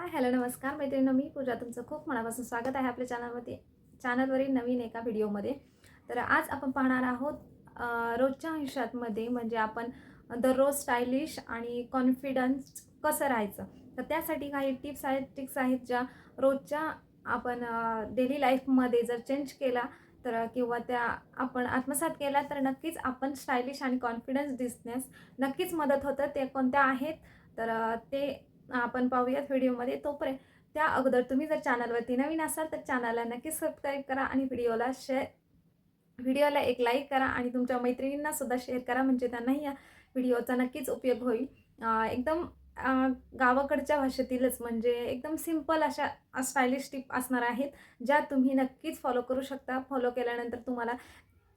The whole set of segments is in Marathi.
हाय हॅलो नमस्कार मैत्रिणी मी पूजा तुमचं खूप मनापासून स्वागत आहे आपल्या चॅनलमध्ये चॅनलवरील नवीन एका व्हिडिओमध्ये. तर आज आपण पाहणार आहोत रोजच्या आयुष्यातमध्ये म्हणजे आपण दररोज स्टायलिश आणि कॉन्फिडन्स कसं राहायचं? तर त्यासाठी काही टिप्स आहेत ट्रिक्स आहेत ज्या रोजच्या आपण डेली लाईफमध्ये जर चेंज केला तर किंवा त्या आपण आत्मसात केला तर नक्कीच आपण स्टायलिश आणि कॉन्फिडन्स दिसण्यास नक्कीच मदत होतं. ते कोणत्या आहेत? तर ते आपण पाहूयात व्हिडिओमध्ये. तोपर्यंत त्या अगोदर तुम्ही जर चॅनलवरती नवीन असाल तर चॅनलला नक्की सबस्क्राईब करा आणि व्हिडिओला शेअर व्हिडिओला एक लाईक करा आणि तुमच्या मैत्रिणींना सुद्धा शेअर करा म्हणजे त्यांनाही या व्हिडिओचा नक्कीच उपयोग होईल. एकदम गावाकडच्या भाषेतीलच म्हणजे एकदम सिंपल अशा स्टायलिश टिप असणार आहेत ज्या तुम्ही नक्कीच फॉलो करू शकता. फॉलो केल्यानंतर तुम्हाला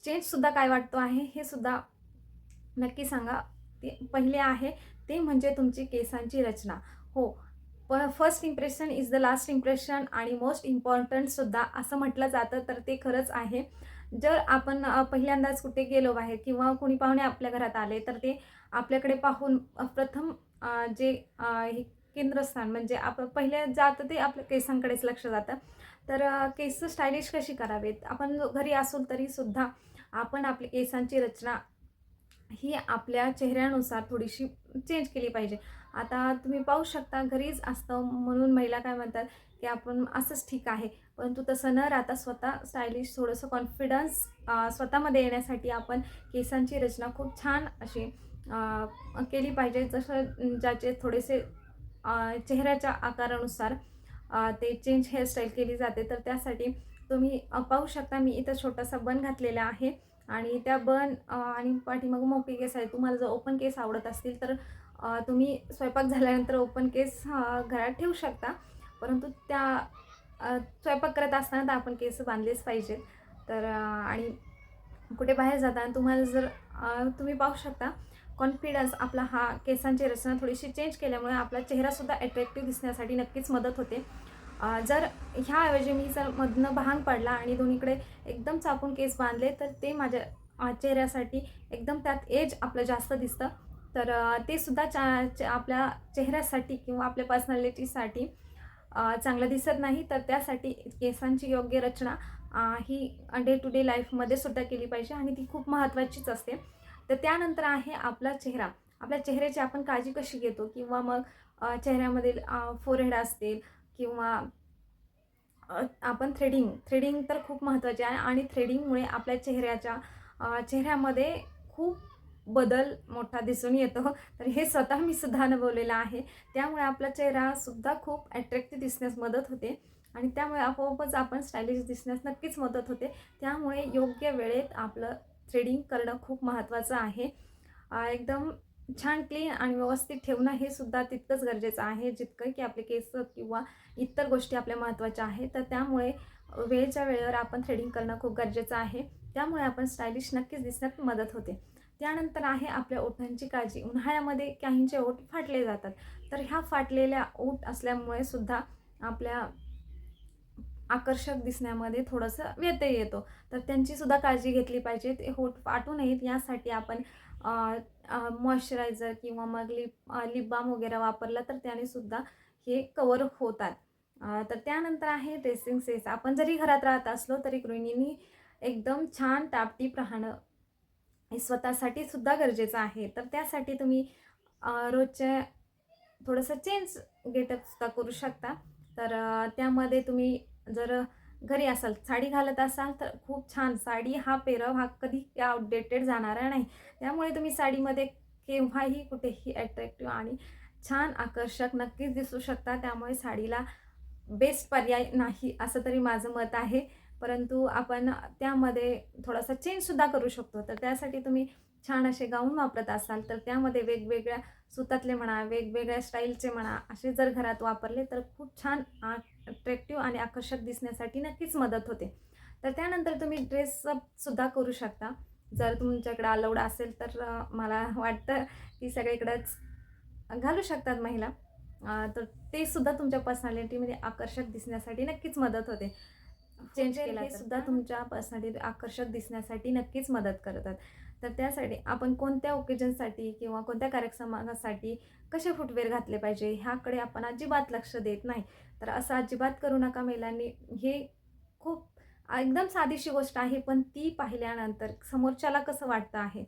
चेंजसुद्धा काय वाटतो आहे हे सुद्धा नक्की सांगा. ते पहिले आहे ते म्हणजे तुमची केसांची रचना. हो. प first impression is the last impression आणि मोस्ट इम्पॉर्टंटसुद्धा असं म्हटलं जातं तर ते खरंच आहे. जर आपण पहिल्यांदाच कुठे गेलो बाहेर किंवा कोणी पाहुणे आपल्या घरात आले तर ते आपल्याकडे पाहून प्रथम जे हे केंद्रस्थान म्हणजे आपण पहिले जातं ते आपल्या केसांकडेच लक्ष जातं. तर केस स्टायलिश कशी करावेत? आपण घरी असून तरीसुद्धा आपण आपली केसांची रचना ही आपल्या चेहऱ्यानुसार थोडीशी चेंज केली पाहिजे. आता तुम्ही पाहू शकता घरीच असतं म्हणून महिला काय म्हणतात की आपण असंच ठीक आहे. परंतु तसं न राहता स्वतः स्टायलिश थोडंसं कॉन्फिडन्स स्वतःमध्ये येण्यासाठी आपण केसांची रचना खूप छान अशी केली पाहिजे. जसं ज्याचे थोडेसे चेहऱ्याच्या आकारानुसार ते चेंज हेअरस्टाईल केली जाते. तर त्यासाठी तुम्ही पाहू शकता मी इथं छोटासा बन घातलेला आहे. आणि त्या बन आणि पाठीमागं मोकळी केस आहे. तुम्हाला जर ओपन केस आवडत असतील तर तुम्ही स्वयंपाक झाल्यानंतर ओपन केस घरात ठेवू शकता. परंतु त्या स्वयंपाक करत असताना तर आपण केस बांधलेच पाहिजेत. तर आणि कुठे बाहेर जाताना तुम्हाला जर तुम्ही पाहू शकता कॉन्फिडन्स आपला हा केसांची रचना थोडीशी चेंज केल्यामुळे आपला चेहरासुद्धा अट्रॅक्टिव्ह दिसण्यासाठी नक्कीच मदत होते. जर ह्याऐवजी मी जर मधनं भांग पडला आणि दोन्हीकडे एकदम चापून केस बांधले तर ते माझ्या चेहऱ्यासाठी एकदम त्यात एज आपलं जास्त दिसतं. तर ते सुद्धा चा च- आपल्या चेहऱ्यासाठी किंवा आपल्या पर्सनॅलिटीसाठी चांगलं दिसत नाही. तर त्यासाठी केसांची योग्य रचना ही डे टू डे लाईफमध्ये सुद्धा केली पाहिजे आणि ती खूप महत्त्वाचीच असते. तर त्यानंतर आहे आपला चेहरा. आपल्या चेहऱ्याची आपण काळजी कशी घेतो? किंवा मग चेहऱ्यामधील फोरहेड असतील किंवा आपण थ्रेडिंग थ्रेडिंग तर खूप महत्त्वाचे आहे आणि थ्रेडिंगमुळे आपल्या चेहऱ्याच्या चेहऱ्यामध्ये खूप बदल मोठा दिसून येतो. तर हे स्वतः मी सुद्धा अनुभवलेलं आहे. त्यामुळे आपला चेहरासुद्धा खूप अट्रॅक्टिव्ह दिसण्यास मदत होते आणि त्यामुळे आपोआपच आपण स्टायलिश दिसण्यास नक्कीच मदत होते. त्यामुळे योग्य वेळेत आपलं थ्रेडिंग करणं खूप महत्त्वाचं आहे. एकदम छान क्लीन आणि व्यवस्थित ठेवणं हे सुद्धा तितकंच गरजेचं आहे. जितकं की आपले केस किंवा इतर गोष्टी आपल्या महत्त्वाच्या आहेत. तर त्यामुळे वेळच्या वेळेवर आपण थ्रेडिंग करणं खूप गरजेचं आहे. त्यामुळे आपण स्टायलिश नक्कीच दिसण्यात मदत होते. त्यानंतर आहे आपल्या ओठांची काळजी. उन्हाळ्यामध्ये काहींचे ओठ फाटले जातात. तर ह्या फाटलेल्या ओठ असल्यामुळे सुद्धा आपल्या आकर्षक दिसण्यामध्ये थोडंसं व्यत्यय येतो. तर त्यांची सुद्धा काळजी घेतली पाहिजे. ते होठ फाटू नयेत. यासाठी आपण मॉइश्चरायझर किंवा मग लिप लिप बाम वगैरे वापरला तर त्याने सुद्धा हे कवर होतात तर त्यानंतर आहे ड्रेसिंग सेन्स आपण जरी घरात राहत असलो तरी गृहिणींनी एकदम छान टापटीप राहणं हे स्वतःसाठी सुद्धा गरजेचं आहे. तर त्यासाठी तुम्ही रोजचे रोजच्या थोडंसं चेंज गेटअप सुद्धा करू शकता. तर त्यामध्ये तुम्ही जर घरी असाल साडी घालत असाल तर खूप छान. साडी हा पेरव हा कधी आउटडेटेड जाणारा नाही. त्यामुळे तुम्ही साडीमध्ये केव्हाही कुठेही अट्रॅक्टिव्ह आणि छान आकर्षक नक्कीच दिसू शकता. त्यामुळे साडीला बेस्ट पर्याय नाही असं तरी माझं मत आहे. परंतु आपण त्यामध्ये थोडासा चेंजसुद्धा करू शकतो. तर त्यासाठी तुम्ही छान असे गाऊन वापरत असाल तर त्यामध्ये वेगवेगळ्या सुतातले म्हणा वेगवेगळ्या स्टाईलचे म्हणा असे जर घरात वापरले तर खूप छान अट्रॅक्टिव्ह आणि आकर्षक दिसण्यासाठी नक्कीच मदत होते. तर त्यानंतर तुम्ही ड्रेसअपसुद्धा करू शकता. जर तुमच्याकडे अलाउड असेल तर मला वाटतं की सगळीकडंच घालू शकतात महिला. तर ते सुद्धा तुमच्या पर्सनॅलिटीमध्ये आकर्षक दिसण्यासाठी नक्कीच मदत होते. चेंज केला हे सुद्धा तुमच्या पर्सनॅलिटी आकर्षक दिसण्यासाठी नक्कीच मदत करतात. तर त्यासाठी आपण कोणत्या ओकेजनसाठी किंवा कोणत्या कार्यक्रमासाठी कसे फुटवेअर घातले पाहिजे? ह्याकडे आपण अजिबात लक्ष देत नाही. तर असं अजिबात करू नका महिलांनी हे खूप एकदम साधीशी गोष्ट आहे पण ती पाहिल्यानंतर समोरच्याला कसं वाटतं आहे?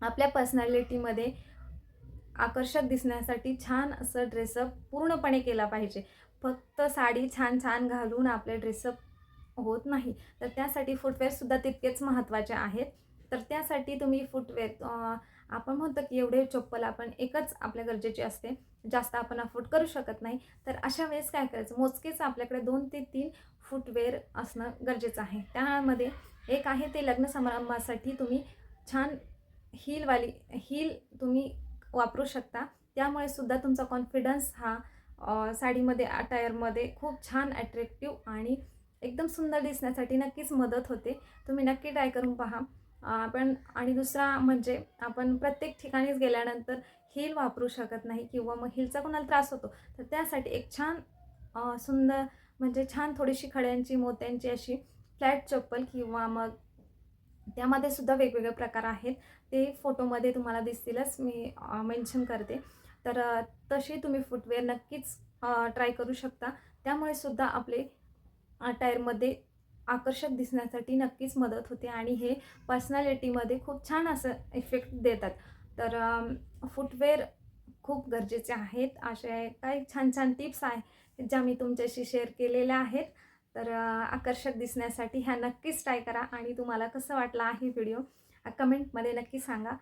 आपल्या पर्सनॅलिटीमध्ये आकर्षक दिसण्यासाठी छान असं ड्रेसअप पूर्णपणे केला पाहिजे. फक्त साडी छान छान घालून आपले ड्रेसअप होत नाही. तर त्यासाठी फुटवेअरसुद्धा तितकेच महत्त्वाचे आहेत. तर त्यासाठी तुम्ही फुटवेअर आपण म्हणतो की एवढे चप्पल आपण एकच आपल्या गरजेची असते. जास्त आपण अफोर्ड करू शकत नाही. तर अशा वेळेस काय करायचं? मोजकेच आपल्याकडे दोन ते तीन फुटवेअर असणं गरजेचं आहे. त्यामध्ये एक आहे ते लग्न समारंभासाठी तुम्ही छान हीलवाली हील तुम्ही वापरू शकता. त्यामुळे सुद्धा तुमचा कॉन्फिडन्स हा साडीमध्ये अटायरमध्ये खूप छान ॲट्रॅक्टिव्ह आणि एकदम सुंदर दिसण्यासाठी नक्कीच मदत होते. तुम्ही नक्की ट्राय करून पहा. आपण आणि दुसरा म्हणजे आपण प्रत्येक ठिकाणीच गेल्यानंतर हिल वापरू शकत नाही किंवा मग हिलचा कोणाला त्रास होतो तर त्यासाठी एक छान सुंदर म्हणजे छान थोडीशी खड्यांची मोत्यांची अशी फ्लॅट चप्पल किंवा मग त्यामध्ये सुद्धा वेगवेगळे प्रकार आहेत. ते फोटोमध्ये तुम्हाला दिसतीलच मी मेन्शन करते. तर तसे तशी तुम्ही फुटवेअर नक्कीच ट्राय करू शकता. त्यामुळे सुद्धा आपले टायरमध्ये आकर्षक दिसण्यासाठी नक्कीच मदत होते आणि हे पर्सनॅलिटीमध्ये खूप छान असं इफेक्ट देतात. तर फुटवेअर खूप गरजेचे आहेत. असे काही छान छान टिप्स आहे ज्या मी तुमच्याशी शेअर केलेल्या आहेत. तर आकर्षक दिसण्यासाठी ह्या नक्कीच ट्राय करा आणि तुम्हाला कसं वाटला आहे व्हिडिओ कमेंटमध्ये नक्की सांगा.